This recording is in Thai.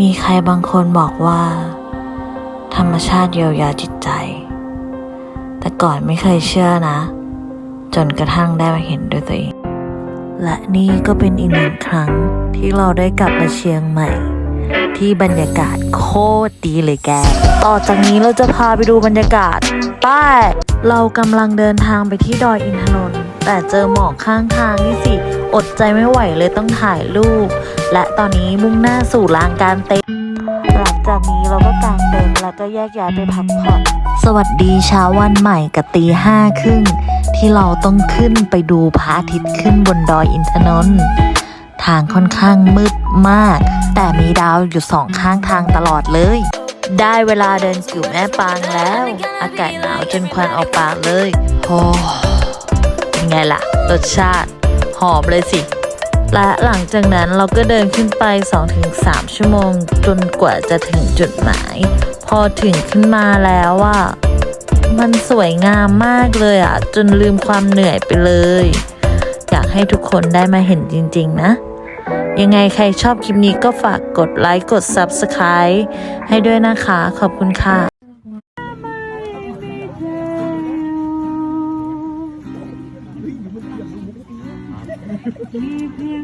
มีใครบางคนบอกว่า ธรรมชาติเยียวยาจิตใจ แต่ก่อนไม่เคยเชื่อนะ จนกระทั่งได้มาเห็นด้วยตัวเอง และนี่ก็เป็นอีกหนึ่งครั้งที่เราได้กลับมาเชียงใหม่ ที่บรรยากาศโคตรดีเลยแก ต่อจากนี้เราจะพาไปดูบรรยากาศใต้เรากำลังเดินทางไปที่ดอยอินทนนท์แต่เจอหมอกข้างทางนี่สิ อดใจไม่ไหวเลยต้องถ่ายรูป และตอนนี้มุ่งหน้าสู่ลานการเต็นท์หลังจากนี้เราก็กางเต็นท์แล้วก็แยกย้ายไปพักผ่อนสวัสดีเช้าวันใหม่กับตีห้าครึ่งที่เราต้องขึ้นไปดูพระอาทิตย์ขึ้นบนดอยอินทนนท์ทางค่อนข้างมืดมาก แต่มีดาวอยู่สองข้างทางตลอดเลย ได้เวลาเดินกิ่วแม่ปางแล้ว อากาศหนาวจนควันออกปากเลยโอ้เป็นไงล่ะ รสชาติ หอมเลยสิ และหลังจากนั้นเราก็เดินขึ้นไป 2-3 ชั่วโมง จนกว่าจะถึงจุดหมาย พอถึงขึ้นมาแล้วอะมันสวยงามมากเลยอะ จนลืมความเหนื่อยไปเลย อยากให้ทุกคนได้มาเห็นจริง ๆ นะ ยังไงใครชอบคลิปนี้ก็ฝากกดไลค์กด Subscribe ให้ด้วยนะคะ ขอบคุณค่ะ มีเพีย